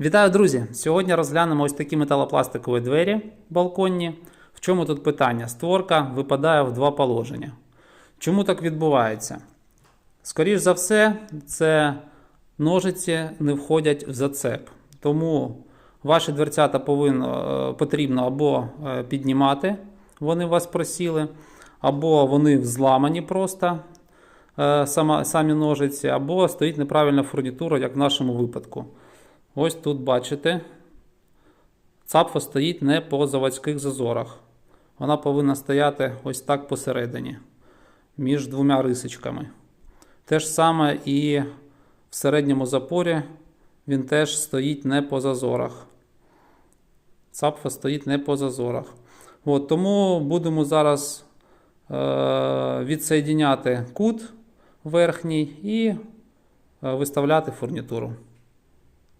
Вітаю, друзі! Сьогодні розглянемо ось такі металопластикові двері балконні. В чому тут питання? Створка випадає в два положення. Чому так відбувається? Скоріш за все, це ножиці не входять в зацеп. Тому ваші дверцята повинно, е, потрібно або е, піднімати, вони у вас просіли, або вони зламані просто е, самі ножиці, або стоїть неправильна фурнітура, як в нашому випадку. Ось тут бачите, цапфа стоїть не по заводських зазорах. Вона повинна стояти ось так посередині, між двома рисочками. Те ж саме і в середньому запорі він теж стоїть не по зазорах. Цапфа стоїть не по зазорах. От, тому будемо зараз е- відсоєдіняти кут верхній і е, виставляти фурнітуру.